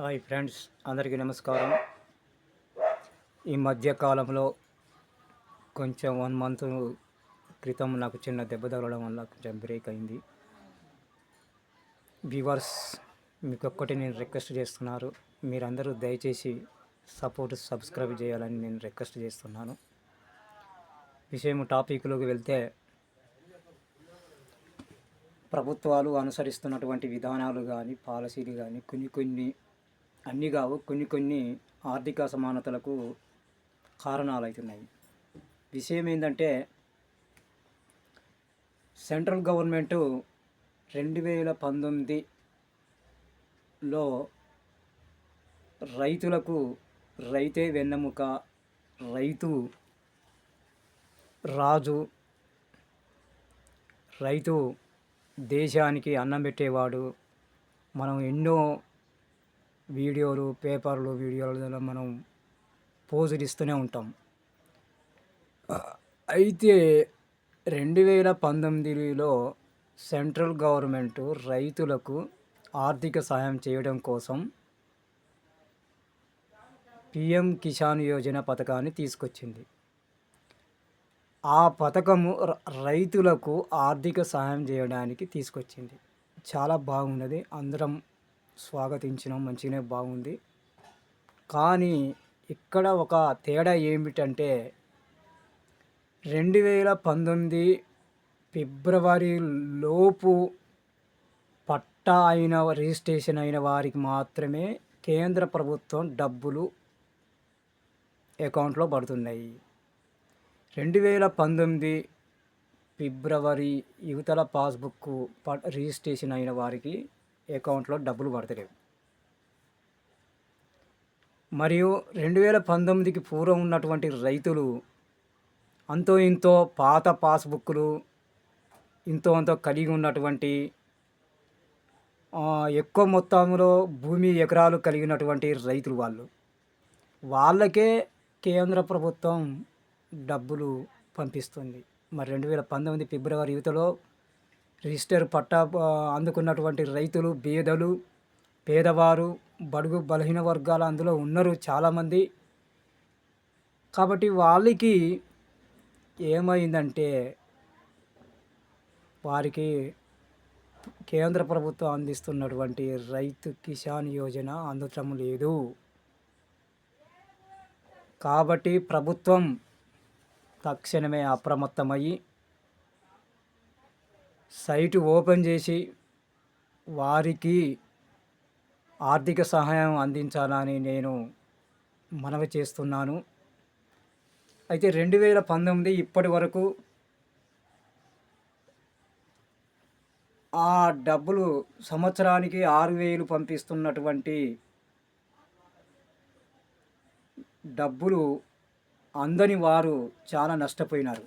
Hi friends అందరికీ నమస్కారం. ఈ మధ్యకాలంలో కొంచెం వన్ మంత్ క్రితం నాకు చిన్న దెబ్బ తగలడం వల్ల కొంచెం బ్రేక్ అయింది. వ్యూవర్స్ మీకు ఒక్కటి నేను రిక్వెస్ట్ చేస్తున్నారు. మీరందరూ దయచేసి సపోర్ట్ సబ్స్క్రైబ్ చేయాలని నేను రిక్వెస్ట్ చేస్తున్నాను. విషయం టాపిక్లోకి వెళ్తే ప్రభుత్వాలు అనుసరిస్తున్నటువంటి విధానాలు కానీ పాలసీలు కానీ కొన్ని కొన్ని అన్నీ కావు కొన్ని కొన్ని ఆర్థిక అసమానతలకు కారణాలు అవుతున్నాయి విషయం ఏంటంటే సెంట్రల్ గవర్నమెంట్ రెండు వేల పంతొమ్మిదిలో రైతులకు రైతే వెన్నెముక రైతు రాజు రైతు దేశానికి అన్నం పెట్టేవాడు. మనం ఎన్నో వీడియోలు పేపర్లు వీడియోలలో మనం పోజులు ఇస్తూనే ఉంటాం. అయితే రెండు వేల పంతొమ్మిదిలో సెంట్రల్ గవర్నమెంట్ రైతులకు ఆర్థిక సహాయం చేయడం కోసం పిఎం కిసాన్ యోజన పథకాన్ని తీసుకొచ్చింది. ఆ పథకము ర- రైతులకు ఆర్థిక సహాయం చేయడానికి తీసుకొచ్చింది. చాలా బాగున్నది. అందరం స్వాగతించినాం మంచిగానే బాగుంది. కానీ ఇక్కడ ఒక తేడా ఏమిటంటే రెండు వేల పంతొమ్మిది ఫిబ్రవరి లోపు పట్టా అయిన రిజిస్ట్రేషన్ అయిన వారికి మాత్రమే కేంద్ర ప్రభుత్వం డబ్బులు అకౌంట్లో పడుతున్నాయి. రెండు వేల పంతొమ్మిది ఫిబ్రవరి యువతల పాస్బుక్ ప- రిజిస్ట్రేషన్ అయిన వారికి అకౌంట్లో డబ్బులు పడతలేవు. మరియు రెండు వేల పంతొమ్మిదికి పూర్వం ఉన్నటువంటి రైతులు అంతో ఇంతో పాత పాస్బుక్లు ఇంతో అంతో కలిగి ఉన్నటువంటి ఎక్కువ మొత్తంలో భూమి ఎకరాలు కలిగినటువంటి రైతులు వాళ్ళు. వాళ్ళకే కేంద్ర ప్రభుత్వం డబ్బులు పంపిస్తుంది. మరి రెండు వేల పంతొమ్మిది ఫిబ్రవరి యువతలో రిజిస్టర్ పట్టా అందుకున్నటువంటి రైతులు బీదలు పేదవారు బడుగు బలహీన వర్గాలు అందులో ఉన్నారు చాలామంది. కాబట్టి వాళ్ళకి ఏమైందంటే వారికి కేంద్ర ప్రభుత్వం అందిస్తున్నటువంటి రైతు కిసాన్ యోజన అందటం లేదు. కాబట్టి ప్రభుత్వం తక్షణమే అప్రమత్తమయ్యి సైటు ఓపెన్ చేసి వారికి ఆర్థిక సహాయం అందించాలని నేను మనవి చేస్తున్నాను. అయితే రెండు వేల పంతొమ్మిది ఇప్పటి వరకు ఆ డబ్బులు సంవత్సరానికి ఆరు వేలు పంపిస్తున్నటువంటి డబ్బులు అందని వారు చాలా నష్టపోయినారు.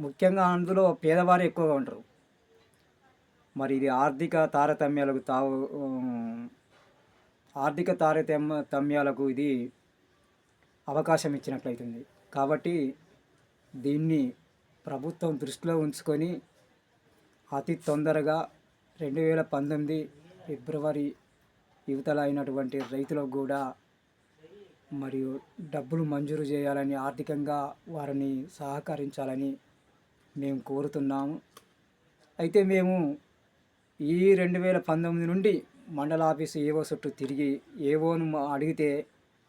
ముఖ్యంగా అందులో పేదవారు ఎక్కువగా ఉంటారు. మరి ఇది ఆర్థిక తారతమ్యాలకు తావు ఆర్థిక తారతమ్య తమ్యాలకు ఇది అవకాశం ఇచ్చినట్లయితుంది. కాబట్టి దీన్ని ప్రభుత్వం దృష్టిలో ఉంచుకొని అతి తొందరగా రెండు వేల పంతొమ్మిది ఫిబ్రవరి యువతల అయినటువంటి రైతులకు కూడా మరియు డబ్బులు మంజూరు చేయాలని ఆర్థికంగా వారిని సహకరించాలని మేము కోరుతున్నాము. అయితే మేము ఈ రెండు వేల పంతొమ్మిది నుండి మండల ఆఫీసు ఏవో చుట్టూ తిరిగి ఏవోను అడిగితే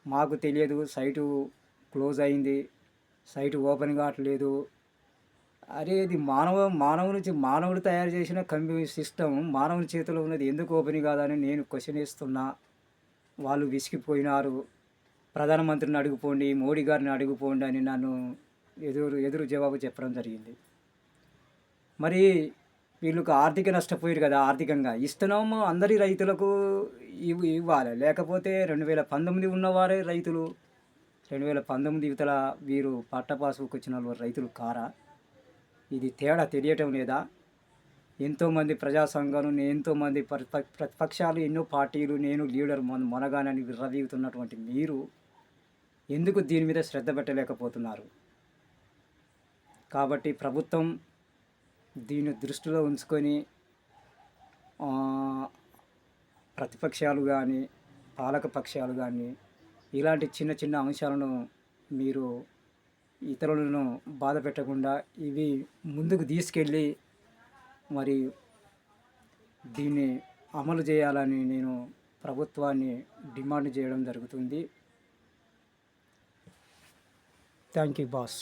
మాకు తెలియదు సైటు క్లోజ్ అయింది సైటు ఓపెన్ కావట్లేదు. అరే ఇది మానవ మానవుని మానవుడు తయారు చేసిన కంప్యూటర్ సిస్టమ్ మానవుని చేతిలో ఉన్నది ఎందుకు ఓపెన్ కాదని నేను క్వశ్చన్ వేస్తున్నా. వాళ్ళు విసిగిపోయినారు. ప్రధానమంత్రిని అడుగుపోండి మోడీ గారిని అడుగుపోండి అని నన్ను ఎదురు ఎదురు జవాబు చెప్పడం జరిగింది. మరి వీళ్ళకి ఆర్థిక నష్టపోయారు కదా ఆర్థికంగా. ఇస్తున్నాము అందరి రైతులకు ఇవ్ ఇవ్వాలి. లేకపోతే రెండు వేల పంతొమ్మిది ఉన్నవారే రైతులు రెండు వేల పంతొమ్మిది ఇవతల వీరు పట్టపాసుకు వచ్చిన రైతులు కారా? ఇది తేడా తెలియటం లేదా? ఎంతోమంది ప్రజా సంఘాలు ఎంతోమంది ప్రతిపక్షాలు ఎన్నో పార్టీలు నేను లీడర్ మొన మొనగానని విర్రవీగుతున్నటువంటి మీరు ఎందుకు దీని మీద శ్రద్ధ పెట్టలేకపోతున్నారు? కాబట్టి ప్రభుత్వం దీన్ని దృష్టిలో ఉంచుకొని ప్రతిపక్షాలు కానీ పాలక పక్షాలు కానీ ఇలాంటి చిన్న చిన్న అంశాలను మీరు ఇతరులను బాధ పెట్టకుండా ఇవి ముందుకు తీసుకెళ్ళి మరి దీన్ని అమలు చేయాలని నేను ప్రభుత్వాన్ని డిమాండ్ చేయడం జరుగుతుంది. Thank you boss.